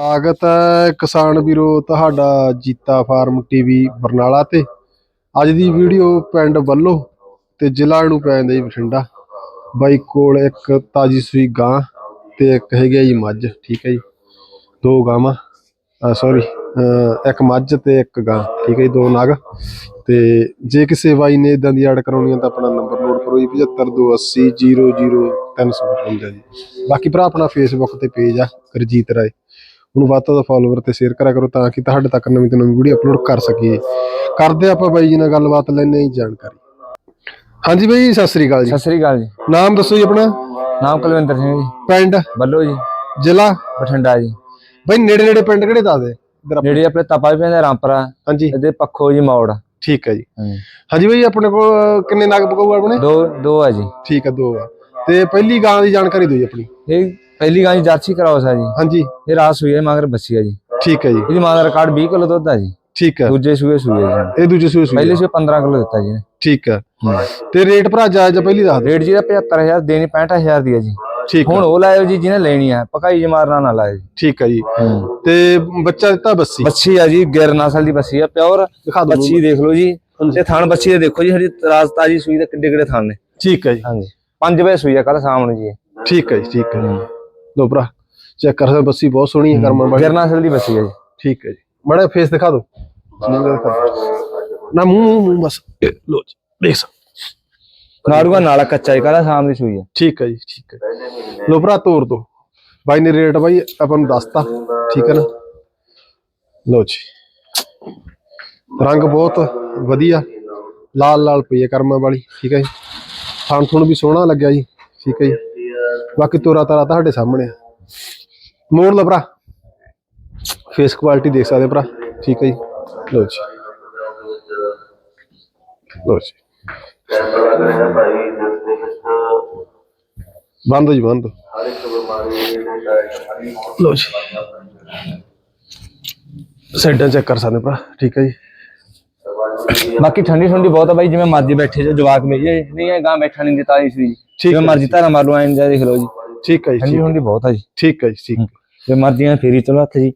ਸਵਾਗਤ ਹੈ ਕਿਸਾਨ ਵੀਰੋ ਤੁਹਾਡਾ ਜੀਤਾ ਫਾਰਮ ਟੀਵੀ ਬਰਨਾਲਾ ਤੇ। ਅੱਜ ਦੀ ਵੀਡੀਓ ਪਿੰਡ ਵੱਲੋ ਤੇ ਜ਼ਿਲ੍ਹਾ ਨੂੰ ਪੈ ਜੀ ਬਠਿੰਡਾ। ਬਾਈ ਕੋਲ ਇੱਕ ਤਾਜੀ ਸੂਈ ਗਾਂ ਤੇ ਇੱਕ ਹੈਗਾ ਜੀ ਮੱਝ, ਠੀਕ ਹੈ ਜੀ। ਦੋ ਗਾਵਾਂ ਸੌਰੀ ਇੱਕ ਮੱਝ ਤੇ ਇੱਕ ਗਾਂ, ਠੀਕ ਹੈ ਜੀ, ਦੋ ਨਾਗ। ਤੇ ਜੇ ਕਿਸੇ ਬਾਈ ਨੇ ਇਦਾਂ ਦੀ ਐਡ ਕਰਾਉਣੀ ਹੈ ਤਾਂ ਆਪਣਾ ਨੰਬਰ ਨੋਟ ਕਰੋ ਜੀ 7528000355 ਜੀ। ਬਾਕੀ ਭਰਾ ਆਪਣਾ ਫੇਸਬੁੱਕ ਤੇ ਪੇਜ ਆ, ਗੁਰਜੀਤ ਰਾਏ। ਉਹਨੂੰ ਵੱਧ ਤੋਂ ਵੱਧ ਫਾਲੋਵਰ ਤੇ ਸ਼ੇਅਰ ਕਰਿਆ ਕਰੋ ਤਾਂ ਕਿ ਤੁਹਾਡੇ ਤੱਕ ਨਵੀਂ ਤੋਂ ਨਵੀਂ ਵੀਡੀਓ ਅਪਲੋਡ ਕਰ ਸਕੀਏ। ਕਰਦੇ ਆਪਾਂ ਬਾਈ ਜੀ ਨਾਲ ਗੱਲਬਾਤ ਲੈਣੇ ਜੀ ਜਾਣਕਾਰੀ। ਹਾਂਜੀ ਬਾਈ ਸਤਿ ਸ੍ਰੀ ਅਕਾਲ ਜੀ। ਸਤਿ ਸ੍ਰੀ ਅਕਾਲ ਜੀ। ਨਾਮ ਦੱਸੋ ਜੀ ਆਪਣਾ? ਨਾਮ ਕੁਲਵਿੰਦਰ ਸਿੰਘ ਜੀ। ਪਿੰਡ? ਬੱਲੋ ਜੀ। ਜ਼ਿਲ੍ਹਾ? ਬਠਿੰਡਾ ਜੀ। ਬਾਈ ਨੇੜੇ ਨੇੜੇ ਪਿੰਡ ਕਿਹੜੇ ਦੱਸ ਦੇ? ਇੱਧਰ ਆਪਾਂ- ਜਿਹੜੇ ਆਪਣੇ ਤਪਾ ਵੀ ਪੈਂਦੇ ਰਾਮਪਰਾ। ਹਾਂਜੀ। ਇਹਦੇ ਪੱਖੋ ਜੀ ਮੌੜ। ਠੀਕ ਹੈ ਜੀ। ਹਾਂਜੀ। ਬਾਈ ਆਪਣੇ ਕੋਲ ਕਿੰਨੇ ਨਗ ਪਕਾਊ ਆਪਣੇ? ਦੋ ਦੋ ਆ ਜੀ। ਠੀਕ ਹੈ ਦੋ ਆ। ਤੇ ਪਹਿਲੀ ਗਾਂ ਦੀ ਜਾਣਕਾਰੀ ਦਿਓ ਜੀ ਆਪਣੀ। ਇਹ ਪਹਿਲੀ ਗਾਂ ਜੀ ਜਰਸੀ ਕਰਾਓ ਸਾ ਜੀ। ਹਾਂਜੀ। ਇਹ ਰਾਸ ਹੋਈ ਹੈ ਮਗਰ ਬੱਸੀ ਆ ਜੀ। ਠੀਕ ਹੈ ਜੀ। ਇਹਦੀ ਮਾਂ ਦਾ ਰਿਕਾਰਡ 20 ਕਿਲੋ ਦੁੱਧ ਆ ਜੀ। ਠੀਕ ਹੈ। ਦੂਜੇ ਸੂਏ ਸੂਏ ਜੀ। ਇਹ ਦੂਜੇ ਸੂਏ ਸੂਏ ਪਹਿਲੇ ਸੂਏ 15 ਕਿਲੋ ਦਿੱਤਾ ਜੀ। ਠੀਕ ਹੈ। ਤੇ ਰੇਟ ਭਰਾ ਜਾਇਜ਼ ਆ ਪਹਿਲੀ ਦੱਸ ਦਿਓ। ਰੇਟ ਜੀ ਦਾ 75000 ਦੇਣੀ 65000 ਦੀ ਆ ਜੀ। ਠੀਕ ਹੈ। ਹੁਣ ਉਹ ਲਾਇਓ ਜੀ ਜਿਹਨੇ ਲੈਣੀ ਆ ਪਕਾਈ ਜੀ ਮਾਰਨਾ ਨਾ ਲਾਇਓ ਜੀ। ਠੀਕ ਹੈ ਜੀ। ਤੇ ਬੱਚਾ ਦਿੱਤਾ ਬੱਸੀ? ਬੱਸੀ ਆ ਜੀ ਗਿਰ ਨਸਲ ਦੀ ਬੱਸੀ ਆ ਪਿਓਰ। ਦਿਖਾ ਦਿਓ। ਬੱਚੀ ਦੇਖ ਲਓ ਜੀ। ਤੇ ਥਣ ਬੱਚੀ ਦੇ ਦੇਖੋ ਜੀ ਸਾਡੀ ਰਾਜ ਤਾਜੀ ਸੂਈ ਦੇ ਕਿੱਡੇ ਕਿੱਡੇ ਥਣ ਨੇ। ਠੀਕ ਹੈ ਜੀ। ਹਾਂਜੀ। 5 ਵਜੇ ਸੂਈ ਆ ਕੱਲ ਸਾਹਮਣੇ ਜੀ ਇਹ। ਠੀਕ ਹੈ ਜੀ ਠੀਕ ਹੈ। ਲੋ ਭਰਾ ਚੈੱਕ ਕਰ ਸਕਦੇ ਬੱਸੀ ਬਹੁਤ ਸੋਹਣੀ ਹੈ ਕਰਮਾਂ ਵਾਲੀ ਗਿਰ ਨਸਲ ਦੀ ਬੱਸੀ ਆ ਜੀ। ਠੀਕ ਹੈ ਜੀ। ਮੜਾ ਫੇਸ ਦਿਖਾ ਦਿਓ। ਨਾ ਮੂੰਹ ਮੂੰਹ ਮੂੰਹ ਬਸ। ਲੋ ਜੀ ਦੇਖ ਸਕਦੇ ਨਾੜੂਆ ਨਾਲ ਕੱਚਾ ਹੀ ਕੱਲ ਸ਼ਾਮ ਦੀ ਸੂਈ ਆ ਠੀਕ ਹੈ ਜੀ ਠੀਕ ਹੈ। ਲੋ ਭਰਾ ਤੋਰ ਦੋ ਬਾਈ ਨੇ ਰੇਟ ਬਾਈ ਆਪਾਂ ਨੂੰ ਦੱਸਤਾ। ਠੀਕ ਹੈ ਨਾ? ਲੋ ਜੀ। ਰੰਗ ਬਹੁਤ ਵਧੀਆ। ਲਾਲ ਲਾਲ ਪਈ ਹੈ ਕਰਮਾਂ ਵਾਲੀ। ਠੀਕ ਹੈ ਜੀ। ਥਾਣ ਥੁਣ ਵੀ ਸੋਹਣਾ ਲੱਗਿਆ ਜੀ। ਠੀਕ ਹੈ ਜੀ। ਬਾਕੀ ਤੋਰਾ ਤਾਰਾ ਤੁਹਾਡੇ ਸਾਹਮਣੇ ਆ। ਮੋੜ ਲਓ ਭਰਾ। ਫੇਸ ਕੁਆਲਿਟੀ ਦੇਖ ਸਕਦੇ ਭਰਾ। ਠੀਕ ਹੈ ਜੀ। ਲੋ ਜੀ। ਲੋ ਜੀ। ਬੰਦ ਜੀ, ਬੰਦ। ਲੋ ਜੀ। ਸਾਈਡਾਂ ਚੈੱਕ ਕਰ ਸਕਦੇ ਭਰਾ। ਠੀਕ ਹੈ ਜੀ। ਬਾਕੀ ਠੰਡੀ ਠੰਡੀ ਬਹੁਤ ਆ ਬਾਈ ਜਿਵੇਂ ਮਰਜ਼ੀ ਬੈਠੇ ਜੋ ਜਵਾਕ ਮੇਜੇ ਨਹੀਂ ਇਹ ਗਾਂ ਬੈਠਾ ਨਹੀਂ ਦਿੱਤਾ ਇਸ ਵੀ ਠੀਕ ਜਿਵੇਂ ਮਰਜ਼ੀ ਧਾਰਾ ਮਾਰ ਲਓ ਐਂ ਜਾ ਦੇਖ ਲਓ ਜੀ। ਠੀਕ ਹੈ ਜੀ ਠੰਡੀ ਠੰਡੀ ਬਹੁਤ ਆ ਜੀ। ਠੀਕ ਹੈ ਜੀ ਠੀਕ ਜੇ ਮਰਜ਼ੀ ਐਂ ਫੇਰੀ ਚਲੋ ਹੱਥ ਜੀ।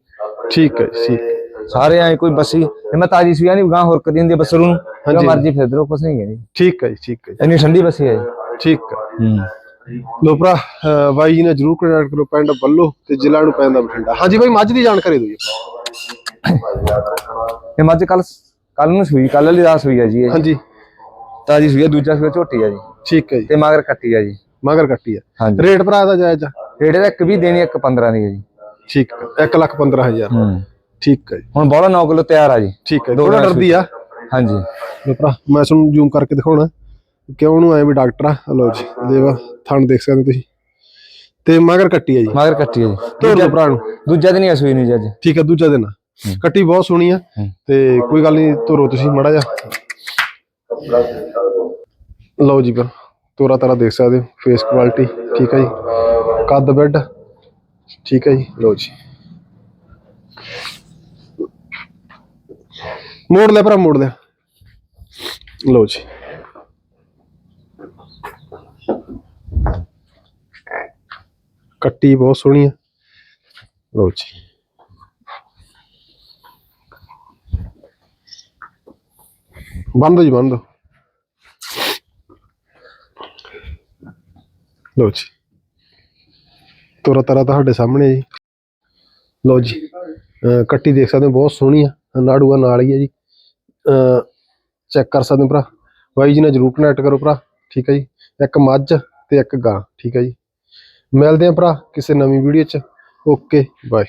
ਠੀਕ ਹੈ ਜੀ, ਠੀਕ ਹੈ। ਸਾਰੇ ਐਂ ਕੋਈ ਬੱਸੀ ਜੇ ਮੈਂ ਤਾਜੀ ਸੂਈ ਨਹੀਂ ਗਾਂ ਹੋਰ ਕਦੀ ਹੁੰਦੀ ਬਸਰੂ ਨੂੰ। ਜੋ। ਮਰਜ਼ੀ ਫਿਰ ਦੋ ਕੁਛ ਨਹੀਂ ਹੈ ਜੀ। ਠੀਕ ਹੈ ਜੀ ਠੀਕ ਹੈ ਜੀ, ਇੰਨੀ ਠੰਡੀ ਬੱਸੀ ਹੈ ਜੀ। ਠੀਕ ਹੈ। ਹੂੰ। ਲੋ ਭਰਾ ਬਾਈ ਜੀ ਨੇ ਜਰੂਰ ਕੰਟੈਕਟ ਕਰੋ ਪਿੰਡ ਬੱਲੋ ਤੇ ਜ਼ਿਲ੍ਹਾ ਨੂੰ ਪੈਂਦਾ ਬਠਿੰਡਾ। ਹਾਂਜੀ ਬਾਈ ਮੱਝ ਦੀ ਜਾਣਕਾਰੀ ਦਿਓ ਜੀ। ਇਹ ਮੱਝ ਕੱਲ ਕੱਲ ਨੂੰ ਸੂਈ ਕੱਲ ਵਾਲੀ ਰਾਤ ਸੂਈ ਆ ਜੀ ਇਹ। ਹਾਂਜੀ। ਤਾਜੀ ਸੂਈ ਆ ਦੂਜਾ ਸੂਆ ਝੋਟੀ ਆ ਜੀ। ਠੀਕ ਹੈ ਜੀ। ਤੇ ਮਗਰ ਕੱਟੀ ਆ ਜੀ। ਮਗਰ ਕੱਟੀ ਹੈ ਹਾਂਜੀ। ਰੇਟ ਭਰਾ ਦਾ ਜਾਇਜ਼ ਆ? ਰੇੜੇ ਦਾ ਇੱਕ ਵੀ ਦੇਣੀ ਇੱਕ 15 ਦੀ ਹੈ ਜੀ। ਠੀਕ ਹੈ 1 ਲੱਖ 15000 ਹੂੰ। ਠੀਕ ਹੈ ਜੀ। ਹੁਣ ਬੋਲਾ 9 ਕਿਲੋ ਤਿਆਰ ਆ ਜੀ। ਠੀਕ ਹੈ ਦੋ ਥੋੜਾ ਡਰਦੀ ਆ। ਹਾਂਜੀ। ਲੋ ਭਰਾ ਮੈਂ ਤੁਹਾਨੂੰ ਜ਼ੂਮ ਕਰਕੇ ਦਿਖਾਉਣਾ। ਕਿਉਂ ਉਹਨੂੰ ਐ ਵੀ ਡਾਕਟਰ ਆ? ਲੋ ਜੀ ਦੇਵਾ ਥਣ ਦੇਖ ਸਕਦੇ ਤੁਸੀਂ। ਤੇ ਮਗਰ ਕੱਟੀ ਆ ਜੀ। ਮਗਰ ਕੱਟੀ ਆ ਜੀ। ਲਓ ਭਰਾ ਨੂੰ। ਦੂਜਾ ਦਿਨ ਹੀ ਆ ਸੂਈ ਨਹੀਂ ਜੀ ਅੱਜ। ਠੀਕ ਹੈ ਦੂਜਾ ਦਿਨ ਆ। ਕੱਟੀ ਬਹੁਤ ਸੋਹਣੀ ਆ। ਤੇ ਕੋਈ ਗੱਲ ਨਹੀਂ ਤੋਰੋ ਤੁਸੀਂ ਮੜਾ ਜਾ ਲਓ ਜੀ ਫਿਰ ਤੋਰਾ ਤਾਰਾ ਦੇਖ ਸਕਦੇ ਹੋ ਫੇਸ ਕੁਆਲਿਟੀ ਠੀਕ ਹੈ ਜੀ। ਕੱਦ ਬੈੱਡ ਠੀਕ ਹੈ ਜੀ ਲਓ ਜੀ। ਮੋੜ ਲੈ ਭਰਾ ਮੋੜ ਲੈ ਲਓ ਜੀ। ਕੱਟੀ ਬਹੁਤ ਸੋਹਣੀ ਆ। ਲਓ ਜੀ। ਬੰਦ ਜੀ, ਬੰਦ। ਲਓ ਜੀ। ਤੋਰਾ ਤਰਾ ਤੁਹਾਡੇ ਸਾਹਮਣੇ ਹੈ ਜੀ। ਲਓ ਜੀ। ਕੱਟੀ ਦੇਖ ਸਕਦੇ ਹੋ, ਬਹੁਤ ਸੋਹਣੀ ਆ। ਨਾੜੂਆ ਨਾਲ ਹੀ ਹੈ ਜੀ। ਚੈੱਕ ਕਰ ਸਕਦੇ ਹੋ ਭਰਾ। ਬਾਈ ਜੀ ਨਾਲ ਜਰੂਰ ਕਨੈਕਟ ਕਰੋ ਭਰਾ। ਠੀਕ ਹੈ ਜੀ। ਇੱਕ ਮੱਝ ਤੇ ਇੱਕ ਗਾਂ। ਠੀਕ ਹੈ ਜੀ। ਮਿਲਦੇ ਆ ਭਰਾ ਕਿਸੇ ਨਵੀਂ ਵੀਡੀਓ 'ਚ। Okay, bye.